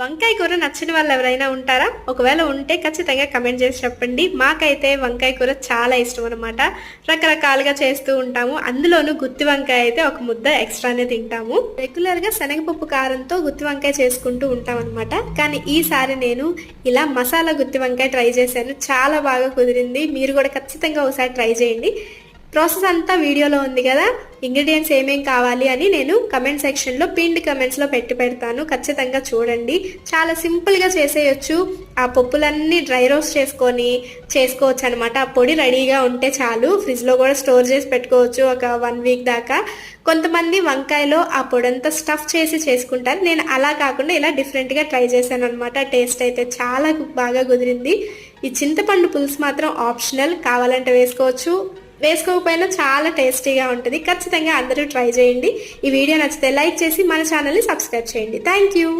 వంకాయ కూర నచ్చిన వాళ్ళు ఎవరైనా ఉంటారా? ఒకవేళ ఉంటే ఖచ్చితంగా కమెంట్ చేసి చెప్పండి. మాకైతే వంకాయ కూర చాలా ఇష్టం అనమాట రకరకాలుగా చేస్తూ ఉంటాము. అందులోనూ గుత్తి వంకాయ అయితే ఒక ముద్ద ఎక్స్ట్రానే తింటాము. రెగ్యులర్గా శనగపప్పు కారంతో గుత్తి వంకాయ చేసుకుంటూ ఉంటాం అనమాట కానీ ఈసారి నేను ఇలా మసాలా గుత్తి వంకాయ ట్రై చేశాను. చాలా బాగా కుదిరింది. మీరు కూడా ఖచ్చితంగా ఒకసారి ట్రై చేయండి. ప్రాసెస్ అంతా వీడియోలో ఉంది కదా. ఇంగ్రీడియంట్స్ ఏమేం కావాలి అని నేను కమెంట్ సెక్షన్లో పిండి కమెంట్స్లో పెట్టి పెడతాను. ఖచ్చితంగా చూడండి. చాలా సింపుల్గా చేసేయచ్చు. ఆ పప్పులన్నీ డ్రై రోస్ట్ చేసుకొని చేసుకోవచ్చు అనమాట ఆ పొడి రెడీగా ఉంటే చాలు. ఫ్రిడ్జ్లో కూడా స్టోర్ చేసి పెట్టుకోవచ్చు ఒక వన్ వీక్ దాకా. కొంతమంది వంకాయలో ఆ పొడంతా స్టఫ్ చేసి చేసుకుంటారు. నేను అలా కాకుండా ఇలా డిఫరెంట్గా ట్రై చేశాను అనమాట టేస్ట్ అయితే చాలా బాగా కుదిరింది. ఈ చింతపండు పులుసు మాత్రం ఆప్షనల్ కావాలంటే వేసుకోవచ్చు. వేసుకోకపోయినా చాలా టేస్టీగా ఉంటుంది. ఖచ్చితంగా అందరూ ట్రై చేయండి. ఈ వీడియో నచ్చితే లైక్ చేసి మన ఛానల్ని సబ్స్క్రైబ్ చేయండి. Thank you.